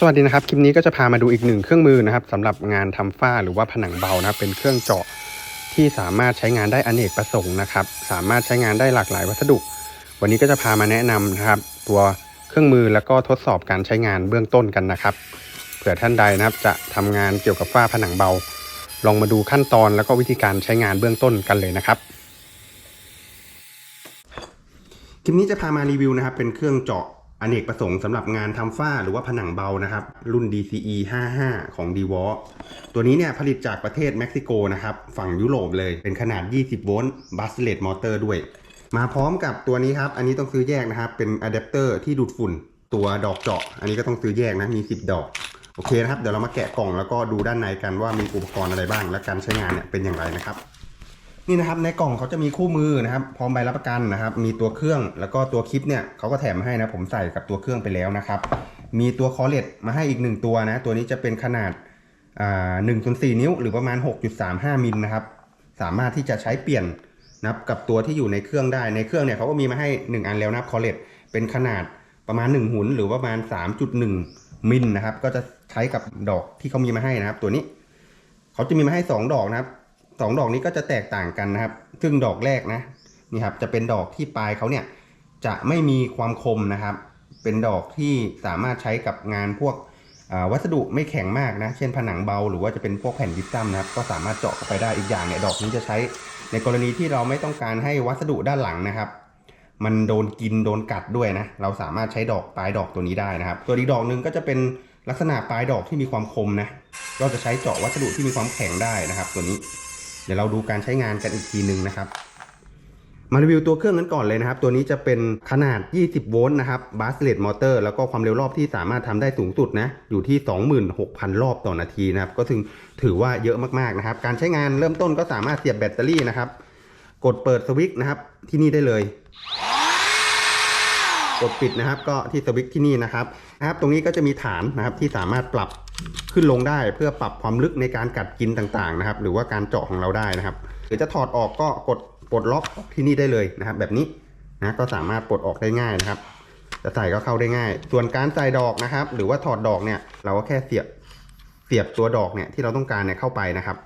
สวัสดีนะครับ คลิปนี้ก็จะพามาดูอีกหนึ่งเครื่องมือนะครับสำหรับงานทำฝ้าหรือว่าผนังเบานะเป็นเครื่องเจาะที่สามารถใช้งานได้อเนกประสงค์นะครับ สามารถใช้งานได้หลากหลายวัสดุ วันนี้ก็จะพามาแนะนำนะครับ ตัวเครื่องมือแล้วก็ทดสอบการใช้งานเบื้องต้นกันนะครับเผื่อท่านใดนะครับจะทำงานเกี่ยวกับฝ้าผนังเบา ลองมาดูขั้นตอนแล้วก็วิธีการใช้งานเบื้องต้นกันเลยนะครับคลิปนี้จะพามารีวิวนะครับ เป็นเครื่องเจาะ อเนกประสงค์สำหรับงานทำฝ้าหรือว่าผนังเบานะครับ รุ่น DCE 55 ของ d w a l ตัวนี้เนี่ยผลิตจากประเทศเม็กซิโกนะครับ ฝั่งยุโรปเลยเป็นขนาด 20 โวลต์บัสเลตมอเตอร์ด้วย มาพร้อมกับตัวนี้ครับ อันนี้ต้องซื้อแยกนะครับ เป็นอะแดปเตอร์ที่ดูดฝุ่น ตัวดอกเจาะ อันนี้ก็ต้องซื้อแยกนะ มี 10 ดอก โอเคนะครับ เดี๋ยวเรามาแกะกล่องแล้วก็ดูด้านในกันว่ามีอุปกรณ์อะไรบ้าง และการใช้งานเนี่ยเป็นอย่างไรนะครับ นี่นะครับในกล่องเขาจะมีคู่มือนะครับ พร้อมใบรับประกันนะครับ มีตัวเครื่องแล้วก็ตัวคลิปเนี่ยเขาก็แถมให้นะผมใส่กับตัวเครื่องไปแล้วนะครับ มีตัวคอเลตมาให้อีกหนึ่งตัวนะ ตัวนี้จะเป็นขนาดอ่าหนึ่งส่วนสี่นิ้ว หรือประมาณ 6.35มิลนะครับ สามารถที่จะใช้เปลี่ยนนะครับกับตัวที่อยู่ในเครื่องได้ในเครื่องเนี่ยเขาก็มีมาให้ 1 อันแล้วนะคอเลตเป็นขนาดประมาณ 1 หุนหรือประมาณ 3.1มิลนะครับ ก็จะใช้กับดอกที่เขามีมาให้นะครับ ตัวนี้เขาจะมีมาให้ 2 ดอกนะครับ สองดอกนี้ก็จะแตกต่างกันนะครับ ซึ่งดอกแรกนะนี่ครับจะเป็นดอกที่ปลายเขาเนี่ยจะไม่มีความคมนะครับ เป็นดอกที่สามารถใช้กับงานพวกวัสดุไม่แข็งมากนะ เช่นผนังเบาหรือว่าจะเป็นพวกแผ่นยิปซัมนะครับ ก็สามารถเจาะเข้าไปได้อีกอย่างเนี่ยดอกนี้จะใช้ในกรณีที่เราไม่ต้องการให้วัสดุด้านหลังนะครับ มันโดนกินโดนกัดด้วยนะ เราสามารถใช้ดอกปลายดอกตัวนี้ได้นะครับ ตัวอีกดอกหนึ่งก็จะเป็นลักษณะปลายดอกที่มีความคมนะก็จะใช้เจาะวัสดุที่มีความแข็งได้นะครับ ตัวนี้ ดี๋ยวเราดูการใช้งานกันอีกทีหนึ่งนะครับ มารีวิวตัวเครื่องกันก่อนเลยนะครับ ตัวนี้จะเป็นขนาด 20 โวลต์นะครับบัสเลตมอเตอร์แล้วก็ความเร็วรอบที่สามารถทำได้สูงสุดนะ อยู่ที่ 26,000 รอบต่อนาทีนะครับ ก็ถึงถือว่าเยอะมากๆนะครับ การใช้งานเริ่มต้นก็สามารถเสียบแบตเตอรี่นะครับ กดเปิดสวิตช์นะครับที่นี่ได้เลยกดปิดนะครับก็ที่สวิตช์ที่นี่นะครับนะครับตรงนี้ก็จะมีฐานนะครับที่สามารถปรับ ขึ้นลงได้เพื่อปรับความลึกในการกัดกินต่างๆนะครับ หรือว่าการเจาะของเราได้นะครับ หรือจะถอดออกก็กดปลดล็อกที่นี่ได้เลยนะครับ แบบนี้นะก็สามารถปลดออกได้ง่ายนะครับ จะใส่ก็เข้าได้ง่าย ส่วนการใส่ดอกนะครับ หรือว่าถอดดอกเนี่ย เราก็แค่เสียบเสียบตัวดอกเนี่ยที่เราต้องการเนี่ยเข้าไปนะครับ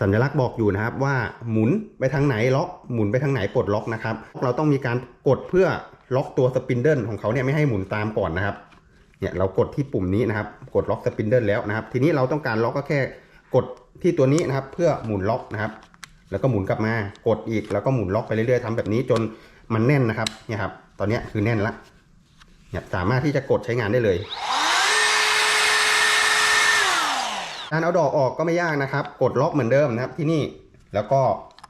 สัญลักษณ์บอกอยู่นะครับว่าหมุนไปทางไหนล็อกหมุนไปทางไหนปลดล็อกนะครับ เราต้องมีการกดเพื่อล็อกตัวสปินเดิลของเขาเนี่ยไม่ให้หมุนตามก่อนนะครับ เนี่ยเรากดที่ปุ่มนี้นะครับ กดล็อกสปินเดิลแล้วนะครับ ทีนี้เราต้องการล็อกก็แค่กดที่ตัวนี้นะครับ เพื่อหมุนล็อกนะครับ แล้วก็หมุนกลับมากดอีกแล้วก็หมุนล็อกไปเรื่อยๆทำแบบนี้จนมันแน่นนะครับเนี่ยครับ ตอนนี้คือแน่นละเนี่ยสามารถที่จะกดใช้งานได้เลยการเอาดอกออกก็ไม่ยากนะครับ กดล็อกเหมือนเดิมนะครับ ที่นี่แล้วก็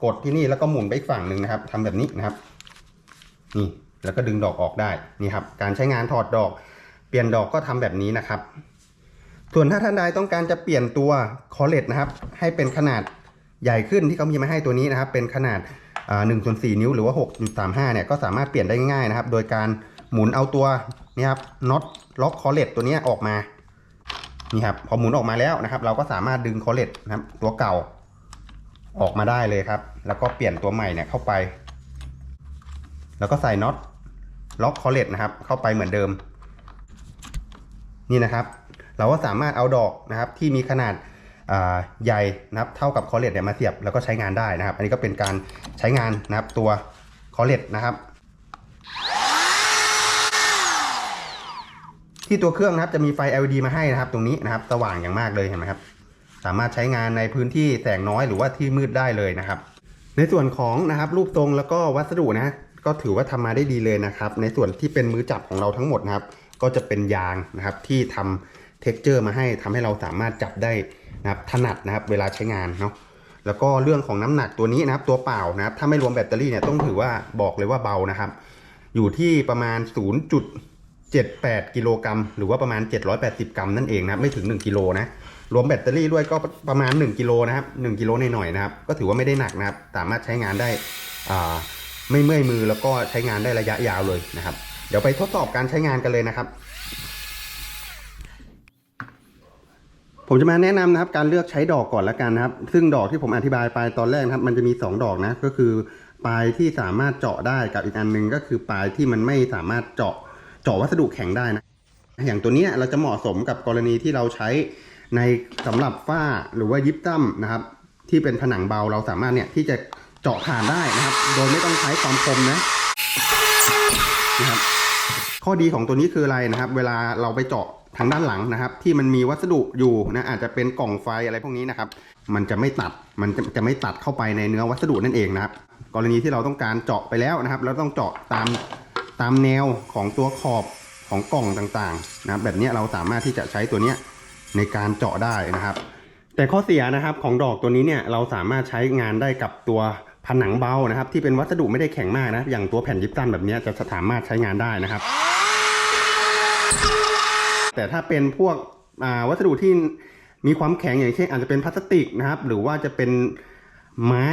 กดที่นี่แล้วก็หมุนไปอีกฝั่งหนึ่งนะครับทำแบบนี้นะครับ นี่แล้วก็ดึงดอกออกได้นี่ครับ การใช้งานถอดดอก เปลี่ยนดอกก็ทำแบบนี้นะครับ ส่วนถ้าท่านใดต้องการจะเปลี่ยนตัวคอเลตนะครับ ให้เป็นขนาดใหญ่ขึ้นที่เขามีมาให้ตัวนี้นะครับ เป็นขนาดหนึ่งส่วนสี่นิ้วหรือว่าหกจุดสามห้าเนี่ยก็สามารถเปลี่ยนได้ง่ายนะครับ โดยการหมุนเอาตัวนี่ครับน็อตล็อกคอเลตตัวนี้ออกมานี่ครับพอหมุนออกมาแล้วนะครับ เราก็สามารถดึงคอเลตนะครับตัวเก่าออกมาได้เลยครับ แล้วก็เปลี่ยนตัวใหม่เนี่ยเข้าไป แล้วก็ใส่น็อตล็อกคอเลตนะครับ เข้าไปเหมือนเดิม นี่นะครับ เราก็สามารถเอาดอกนะครับที่มีขนาดใหญ่นะครับเท่ากับคอเลตเนี่ยมาเสียบแล้วก็ใช้งานได้นะครับ อันนี้ก็เป็นการใช้งานนะครับตัวคอเลตนะครับ ที่ตัวเครื่องนะครับจะมีไฟ LED มาให้นะครับ ตรงนี้นะครับสว่างอย่างมากเลยเห็นไหมครับ สามารถใช้งานในพื้นที่แสงน้อยหรือว่าที่มืดได้เลยนะครับ ในส่วนของนะครับรูปทรงแล้วก็วัสดุนะก็ถือว่าทำมาได้ดีเลยนะครับ ในส่วนที่เป็นมือจับของเราทั้งหมดนะครับ ก็จะเป็นยางนะครับที่ทำเท็กเจอร์มาให้ทำให้เราสามารถจับได้นะครับถนัดนะครับเวลาใช้งานเนาะแล้วก็เรื่องของน้ำหนักตัวนี้นะครับตัวเปล่านะครับถ้าไม่รวมแบตเตอรี่เนี่ยต้องถือว่าบอกเลยว่าเบานะครับ อยู่ที่ประมาณ 0.78 กิโลกรัมหรือว่าประมาณ 780 กรัมนั่นเองนะครับไม่ถึง 1 กิโลนะรวมแบตเตอรี่ด้วยก็ประมาณ 1 กิโลนะครับ1กิโลหน่อยๆนะครับก็ถือว่าไม่ได้หนักนะครับสามารถใช้งานได้ไม่เมื่อยมือแล้วก็ใช้งานได้ระยะยาวเลยนะครับ ดี๋ยวไปทดสอบการใช้งานกันเลยนะครับ ผมจะมาแนะนำนะครับ การเลือกใช้ดอกก่อนละกันนะครับ ซึ่งดอกที่ผมอธิบายไปตอนแรกนะครับ มันจะมี 2 ดอกนะ ก็คือปลายที่สามารถเจาะได้กับอีกอันหนึงก็คือปลายที่มันไม่สามารถเจาะเจาะวัสดุแข็งได้นะ อย่างตัวนี้เราจะเหมาะสมกับกรณีที่เราใช้ในสำหรับฝ้าหรือว่ายิปตัมนะครับ ที่เป็นผนังเบาเราสามารถเนี่ยที่จะเจาะผ่านได้นะครับ โดยไม่ต้องใช้ความคมนะ ข้อดีของตัวนี้คืออะไรนะครับ เวลาเราไปเจาะทางด้านหลังนะครับ ที่มันมีวัสดุอยู่นะอาจจะเป็นกล่องไฟอะไรพวกนี้นะครับ มันจะไม่ตัดมันจะจะไม่ตัดเข้าไปในเนื้อวัสดุนั่นเองนะครับ กรณีที่เราต้องการเจาะไปแล้วนะครับ เราต้องเจาะตามตามแนวของตัวขอบของกล่องต่างๆนะครับ แบบนี้เราสามารถที่จะใช้ตัวนี้ในการเจาะได้นะครับ แต่ข้อเสียนะครับของดอกตัวนี้เนี่ยเราสามารถใช้งานได้กับตัวผนังเบานะครับ ที่เป็นวัสดุไม่ได้แข็งมากนะอย่างตัวแผ่นยิปซัมแบบนี้จะสามารถใช้งานได้นะครับ แต่ถ้าเป็นพวกวัสดุที่มีความแข็งอย่างเช่นอาจจะเป็นพลาสติกนะครับ หรือว่าจะเป็นไม้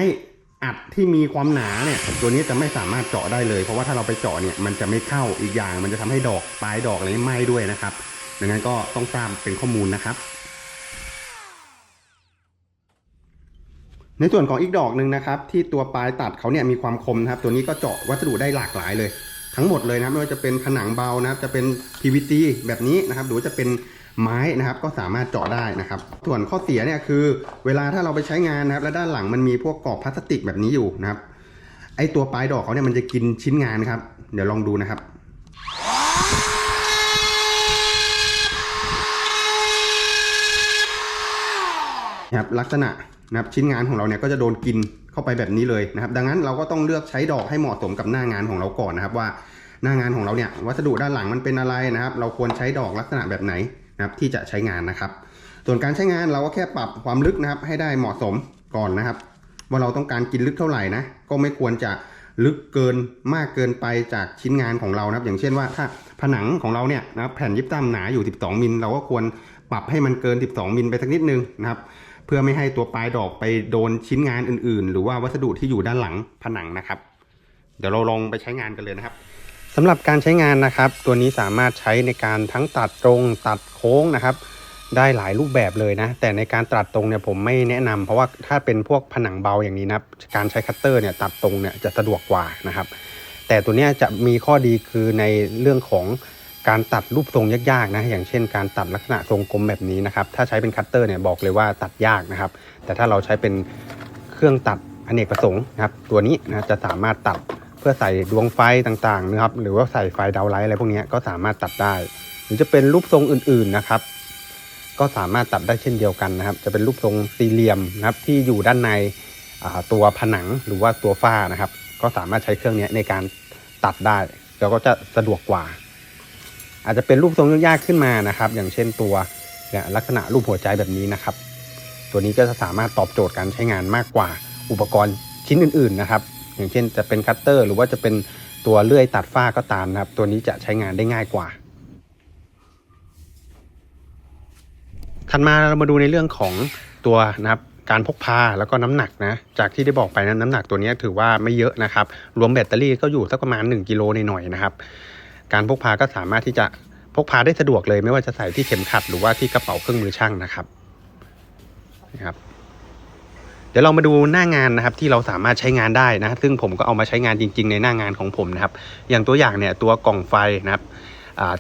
อัดที่มีความหนาเนี่ยตัวนี้จะไม่สามารถเจาะได้เลย เพราะว่าถ้าเราไปเจาะเนี่ยมันจะไม่เข้าอีกอย่าง มันจะทำให้ดอกปลายดอกอะไรไหม้ด้วยนะครับ ดังนั้นก็ต้องทราบเป็นข้อมูลนะครับ ในส่วนของอีกดอกหนึ่งนะครับ ที่ตัวปลายตัดเขาเนี่ยมีความคมนะครับ ตัวนี้ก็เจาะวัสดุได้หลากหลายเลย ทั้งหมดเลยนะครับไม่ว่าจะเป็นผนังเบานะครับ จะเป็น PVC แบบนี้นะครับ หรือจะเป็นไม้นะครับ ก็สามารถเจาะได้นะครับ ส่วนข้อเสียเนี่ยคือ เวลาถ้าเราไปใช้งานนะครับ และด้านหลังมันมีพวกกรอบพลาสติกแบบนี้อยู่นะครับ ไอตัวปลายดอกเขาเนี่ยมันจะกินชิ้นงานครับ เดี๋ยวลองดูนะครับนะครับลักษณะนะครับชิ้นงานของเราเนี่ยก็จะโดนกินเข้าไปแบบนี้เลยนะครับ ดังนั้นเราก็ต้องเลือกใช้ดอกให้เหมาะสมกับหน้างานของเราก่อนนะครับว่า หน้างานของเราเนี่ยวัสดุด้านหลังมันเป็นอะไรนะครับ เราควรใช้ดอกลักษณะแบบไหนนะครับที่จะใช้งานนะครับ ส่วนการใช้งานเราก็แค่ปรับความลึกนะครับ ให้ได้เหมาะสมก่อนนะครับ ว่าเราต้องการกินลึกเท่าไหร่นะก็ไม่ควรจะลึกเกินมากเกินไปจากชิ้นงานของเรานะครับ อย่างเช่นว่าถ้าผนังของเราเนี่ยนะครับแผ่นยิปตัมหนาอยู่ 12 มิลเราก็ควรปรับให้มันเกิน 12 มิลไปสักนิดนึงนะครับเพื่อไม่ให้ตัวปลายดอกไปโดนชิ้นงานอื่น ๆ หรือว่าวัสดุที่อยู่ด้านหลังผนังนะครับ เดี๋ยวเราลองไปใช้งานกันเลยนะครับ สำหรับการใช้งานนะครับ ตัวนี้สามารถใช้ในการทั้งตัดตรงตัดโค้งนะครับ ได้หลายรูปแบบเลยนะ แต่ในการตัดตรงเนี่ยผมไม่แนะนำเพราะว่าถ้าเป็นพวกผนังเบาอย่างนี้นะการใช้คัตเตอร์เนี่ยตัดตรงเนี่ยจะสะดวกกว่านะครับ แต่ตัวนี้จะมีข้อดีคือในเรื่องของการตัดรูปทรงยากๆนะอย่างเช่น การตัดลักษณะทรงกลมแบบนี้นะครับถ้าใช้เป็นคัตเตอร์เนี่ยบอกเลยว่าตัดยากนะครับ แต่ถ้าเราใช้เป็นเครื่องตัดอเนกประสงค์นะครับ ตัวนี้นะจะสามารถตัด เพื่อใส่ดวงไฟต่างๆนะครับ หรือว่าใส่ไฟดาวไลท์อะไรพวกนี้ก็สามารถตัดได้ หรือจะเป็นรูปทรงอื่นๆนะครับ ก็สามารถตัดได้เช่นเดียวกันนะครับ จะเป็นรูปทรงสี่เหลี่ยมนะครับ ที่อยู่ด้านในตัวผนังหรือว่าตัวฝ้านะครับ ก็สามารถใช้เครื่องนี้ในการตัดได้แล้วก็จะสะดวกกว่า อาจจะเป็นรูปทรงยากๆขึ้นมานะครับ อย่างเช่นตัวลักษณะรูปหัวใจแบบนี้นะครับ ตัวนี้ก็จะสามารถตอบโจทย์การใช้งานมากกว่าอุปกรณ์ชิ้นอื่น ๆนะครับ อย่างเช่นจะเป็นคัตเตอร์ หรือว่าจะเป็นตัวเลื่อยตัดฝ้าก็ตามนะครับ ตัวนี้จะใช้งานได้ง่ายกว่าถัดมาเรามาดูในเรื่องของตัวนะครับการพกพาแล้วก็น้ำหนักนะจากที่ได้บอกไปนะน้ำหนักตัวนี้ถือว่าไม่เยอะนะครับ รวมแบตเตอรี่ก็อยู่สักประมาณ 1กิโลในหน่อยนะครับ การพกพาก็สามารถที่จะพกพาได้สะดวกเลย ไม่ว่าจะใส่ที่เข็มขัดหรือว่าที่กระเป๋าเครื่องมือช่างนะครับนะครับ เดี๋ยวเรามาดูหน้างานนะครับที่เราสามารถใช้งานได้นะ ซึ่งผมก็เอามาใช้งานจริง ๆ ในหน้างานของผมนะครับ อย่างตัวอย่างเนี่ยตัวกล่องไฟนะครับ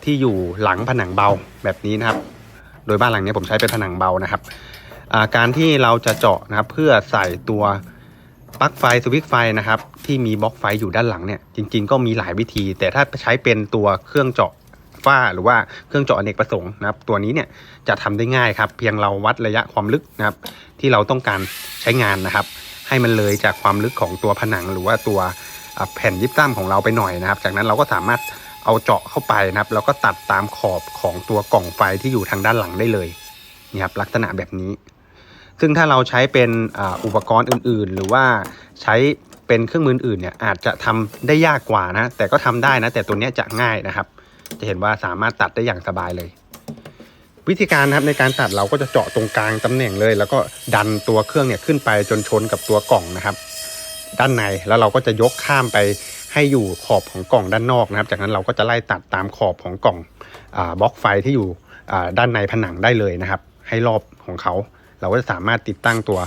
ที่อยู่หลังผนังเบาแบบนี้นะครับ โดยบ้านหลังนี้ผมใช้เป็นผนังเบานะครับาการที่เราจะเจาะนะครับเพื่อใส่ตัวปลั๊กไฟสวิตช์ไฟนะครับ ที่มีบล็อกไฟอยู่ด้านหลังเนี่ยจริง ๆ ก็มีหลายวิธี แต่ถ้าใช้เป็นตัวเครื่องเจาะ ฝ้าหรือว่าเครื่องเจาะอเนกประสงค์นะครับ ตัวนี้เนี่ยจะทำได้ง่ายครับ เพียงเราวัดระยะความลึกนะครับ ที่เราต้องการใช้งานนะครับ ให้มันเลยจากความลึกของตัวผนังหรือว่าตัวแผ่นยิปซัมของเราไปหน่อยนะครับ จากนั้นเราก็สามารถเอาเจาะเข้าไปนะครับ แล้วก็ตัดตามขอบของตัวกล่องไฟที่อยู่ทางด้านหลังได้เลยนี่ครับลักษณะแบบนี้ ซึ่งถ้าเราใช้เป็นอ,อุปกรณ์อื่น ๆ หรือว่าใช้เป็นเครื่องมืออื่นเนี่ยอาจจะทำได้ยากกว่านะ แต่ก็ทำได้นะ แต่ตัวนี้จะง่ายนะครับ จะเห็นว่าสามารถตัดได้อย่างสบายเลย วิธีการนะครับในการตัดเราก็จะเจาะตรงกลางตำแหน่งเลย แล้วก็ดันตัวเครื่องเนี่ยขึ้นไปจนชนกับตัวกล่องนะครับ ด้านในแล้วเราก็จะยกข้ามไปให้อยู่ขอบของกล่องด้านนอกนะครับ จากนั้นเราก็จะไล่ตัดตามขอบของกล่องอบล็อกไฟที่อยู่อ่ด้านในผนังได้เลยนะครับ ให้รอบของเขา เราก็จะสามารถติดตั้งตัว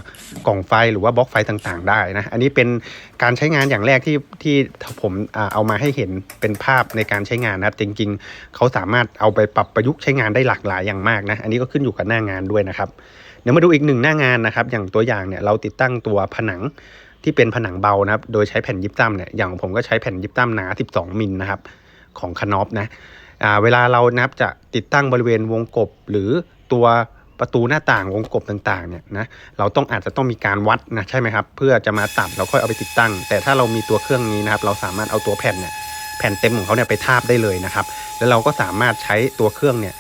กล่องไฟหรือว่าบล็อกไฟต่างๆ ได้นะอันนี้เป็นการใช้งานอย่างแรกที่ที่ผมเอามาให้เห็นเป็นภาพในการใช้งานนะครับจริงๆ เขาสามารถเอาไปปรับประยุกต์ใช้งานได้หลากหลายอย่างมากนะอันนี้ก็ขึ้นอยู่กับหน้างานด้วยนะครับเดี๋ยวมาดูอีกหนึ่งหน้างานนะครับ อย่างตัวอย่างเนี่ยเราติดตั้งตัวผนังที่เป็นผนังเบานะครับ โดยใช้แผ่นยิปซัมเนี่ย อย่างผมก็ใช้แผ่นยิปซัมหนา 12 มิลนะครับ ของคานอฟนะ เวลาเรานับจะติดตั้งบริเวณวงกบหรือตัว ประตูหน้าต่างวงกบต่างๆเนี่ยนะเราต้องอาจจะต้องมีการวัดนะใช่ไหมครับเพื่อจะมาตัดเราค่อยเอาไปติดตั้ง แต่ถ้าเรามีตัวเครื่องนี้นะครับเราสามารถเอาตัวแผ่นเนี่ยแผ่นเต็มของเขาเนี่ยไปทาบได้เลยนะครับ แล้วเราก็สามารถใช้ตัวเครื่องเนี่ย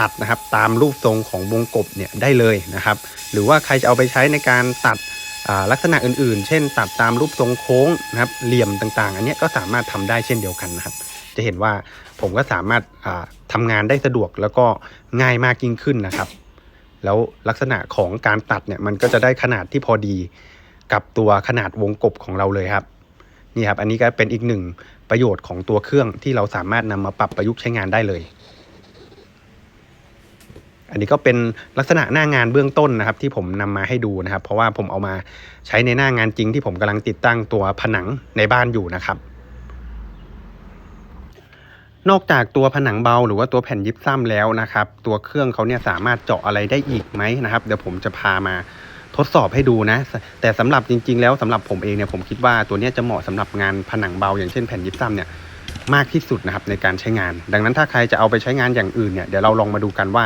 ตัดนะครับตามรูปทรงของวงกบเนี่ยได้เลยนะครับ หรือว่าใครจะเอาไปใช้ในการตัดลักษณะอื่นๆ เช่น ตัดตามรูปทรงโค้งนะครับเหลี่ยมต่างๆ อันนี้ก็สามารถทำได้เช่นเดียวกันนะครับ จะเห็นว่าผมก็สามารถอ่าทำงานได้สะดวกแล้วก็ง่ายมากยิ่งขึ้นนะครับ แล้วลักษณะของการตัดเนี่ยมันก็จะได้ขนาดที่พอดีกับตัวขนาดวงกบของเราเลยครับนี่ครับ อันนี้ก็เป็นอีกหนึ่งประโยชน์ของตัวเครื่องที่เราสามารถนำมาปรับประยุกต์ใช้งานได้เลย อันนี้ก็เป็นลักษณะหน้างานเบื้องต้นนะครับ ที่ผมนำมาให้ดูนะครับ เพราะว่าผมเอามาใช้ในหน้างานจริงที่ผมกำลังติดตั้งตัวผนังในบ้านอยู่นะครับ นอกจากตัวผนังเบาหรือว่าตัวแผ่นยิปซัมแล้วนะครับ ตัวเครื่องเขาเนี่ยสามารถเจาะอะไรได้อีกไหมนะครับ เดี๋ยวผมจะพามาทดสอบให้ดูนะ แต่สำหรับจริง ๆ แล้วสำหรับผมเองเนี่ยผมคิดว่าตัวเนี้ยจะเหมาะสำหรับงานผนังเบา อย่างเช่นแผ่นยิปซัมเนี่ยมากที่สุดนะครับในการใช้งาน ดังนั้นถ้าใครจะเอาไปใช้งานอย่างอื่นเนี่ยเดี๋ยวเราลองมาดูกันว่า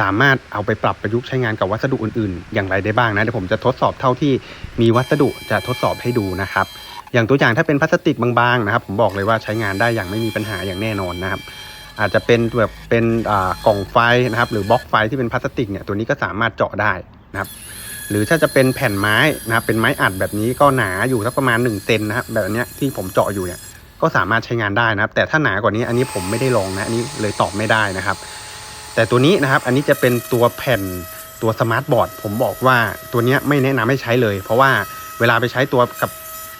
สามารถเอาไปปรับประยุกต์ใช้งานกับวัสดุอื่น ๆ อย่างไรได้บ้างนะเดี๋ยวผมจะทดสอบเท่าที่มีวัสดุจะทดสอบให้ดูนะครับ อย่างตัวอย่างถ้าเป็นพลาสติกบางๆนะครับ ผมบอกเลยว่าใช้งานได้อย่างไม่มีปัญหาอย่างแน่นอนนะครับ อาจจะเป็นแบบเป็นกล่องไฟนะครับ หรือบล็อกไฟที่เป็นพลาสติกเนี่ยตัวนี้ก็สามารถเจาะได้นะครับ หรือถ้าจะเป็นแผ่นไม้นะครับ เป็นไม้อัดแบบนี้ก็หนาอยู่สักประมาณ1เซนนะครับแบบเนี้ยที่ผมเจาะอยู่เนี่ยก็สามารถใช้งานได้นะครับ แต่ถ้าหนากว่านี้อันนี้ผมไม่ได้ลองนะอันนี้เลยตอบไม่ได้นะครับ แต่ตัวนี้นะครับอันนี้จะเป็นตัวแผ่นตัวสมาร์ทบอร์ดผมบอกว่าตัวเนี้ยไม่แนะนำให้ใช้เลย เพราะว่าเวลาไปใช้ตัวกับ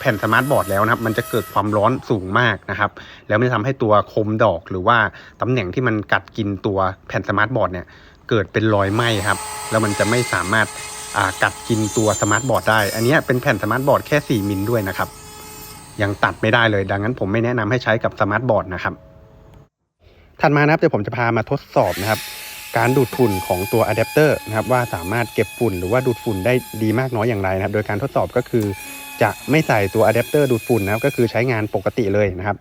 แผ่นสมาร์ทบอร์ดแล้วนะครับ มันจะเกิดความร้อนสูงมากนะครับ แล้วมันจะทำให้ตัวคมดอกหรือว่าตำแหน่งที่มันกัดกินตัวแผ่นสมาร์ทบอร์ดเนี่ยเกิดเป็นรอยไหม้ครับ แล้วมันจะไม่สามารถกัดกินตัวสมาร์ทบอร์ดได้ อันนี้เป็นแผ่นสมาร์ทบอร์ดแค่ 4 มิลด้วยนะครับ ยังตัดไม่ได้เลย ดังนั้นผมไม่แนะนำให้ใช้กับสมาร์ทบอร์ดนะครับ ถัดมานะครับเดี๋ยวผมจะพามาทดสอบนะครับการดูดฝุ่นของตัวอะแดปเตอร์นะครับว่าสามารถเก็บฝุ่นหรือว่าดูดฝุ่นได้ดีมากน้อยอย่างไรนะครับ โดยการทดสอบก็คือ จะไม่ใส่ตัวอะแดปเตอร์ดูดฝุ่นนะครับก็คือใช้งานปกติเลยนะครับ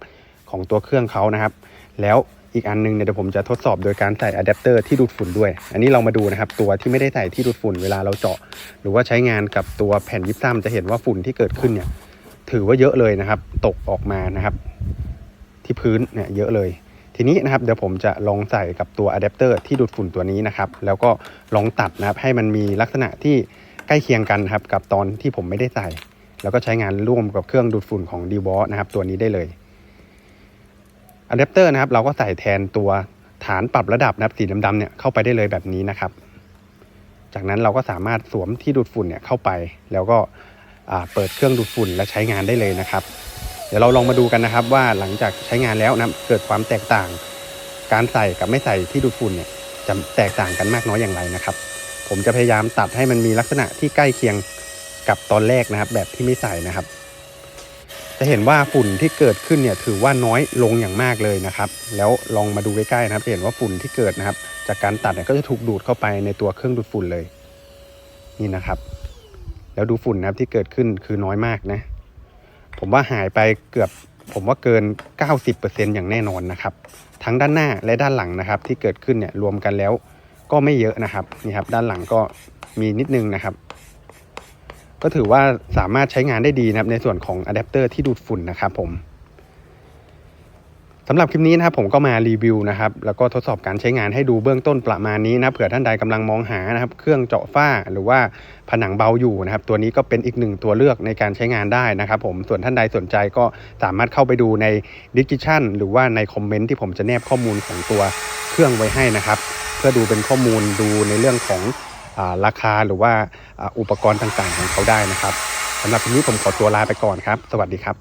ของตัวเครื่องเขานะครับ แล้วอีกอันหนึงเนี่ยเดี๋ยวผมจะทดสอบโดยการใส่อะแดปเตอร์ที่ดูดฝุ่นด้วย อันนี้เรามาดูนะครับตัวที่ไม่ได้ใส่ที่ดูดฝุ่นเวลาเราเจาะ หรือว่าใช้งานกับตัวแผ่นยิปซัมจะเห็นว่าฝุ่นที่เกิดขึ้นเนี่ยถือว่าเยอะเลยนะครับ ตกออกมานะครับ ที่พื้นเนี่ยเยอะเลย ทีนี้นะครับเดี๋ยวผมจะลองใส่กับตัวอะแดปเตอร์ที่ดูดฝุ่นตัวนี้นะครับ แล้วก็ลองตัดนะครับให้มันมีลักษณะที่ใกล้เคียงกันครับกับตอนที่ผมไม่ได้ใส่ แล้วก็ใช้งานร่วมกับเครื่องดูดฝุ่นของ d w a l นะครับตัวนี้ได้เลยอะแดปเตอร์นะครับเราก็ใส่แทนตัวฐานปรับระดับนะครับสีดำๆเนี่ยเข้าไปได้เลยแบบนี้นะครับ จากนั้นเราก็สามารถสวมที่ดูดฝุ่นเนี่ยเข้าไป แล้วก็เปิดเครื่องดูดฝุ่นและใช้งานได้เลยนะครับ เดี๋ยวเราลองมาดูกันนะครับว่าหลังจากใช้งานแล้วนะเกิดความแตกต่าง การใส่กับไม่ใส่ที่ดูดฝุ่นเนี่ยจะแตกต่างกันมากน้อยอย่างไรนะครับ ผมจะพยายามตัดให้มันมีลักษณะที่ใกล้เคียง กับตอนแรกนะครับ แบบที่ไม่ใส่นะครับ จะเห็นว่าฝุ่นที่เกิดขึ้นเนี่ยถือว่าน้อยลงอย่างมากเลยนะครับ แล้วลองมาดูใกล้ๆนะครับจะเห็นว่าฝุ่นที่เกิดนะครับ จากการตัดเนี่ยก็จะถูกดูดเข้าไปในตัวเครื่องดูดฝุ่นเลยนี่นะครับ แล้วดูฝุ่นนะครับที่เกิดขึ้นคือน้อยมากนะ ผมว่าหายไปเกือบผมว่าเกิน 90%อย่างแน่นอนนะครับ ทั้งด้านหน้าและด้านหลังนะครับ ที่เกิดขึ้นเนี่ยรวมกันแล้วก็ไม่เยอะนะครับนี่ครับ ด้านหลังก็มีนิดนึงนะครับ ก็ถือว่าสามารถใช้งานได้ดีนะครับในส่วนของอะแดปเตอร์ที่ดูดฝุ่นนะครับผมสำหรับคลิปนี้นะครับผมก็มารีวิวนะครับแล้วก็ทดสอบการใช้งานให้ดูเบื้องต้นประมาณนี้นะเผื่อท่านใดกำลังมองหานะครับเครื่องเจาะฝ้าหรือว่าผนังเบาอยู่นะครับตัวนี้ก็เป็นอีกหนึ่งตัวเลือกในการใช้งานได้นะครับผมส่วนท่านใดสนใจก็สามารถเข้าไปดูในดิสคริปชันหรือว่าในคอมเมนต์ที่ผมจะแนบข้อมูลของตัวเครื่องไว้ให้นะครับ เพื่อดูเป็นข้อมูลดูในเรื่องของ ราคาหรือว่าอุปกรณ์ต่างๆของเขาได้นะครับสำหรับทีนี้ผมขอตัวลาไปก่อนครับ สวัสดีครับ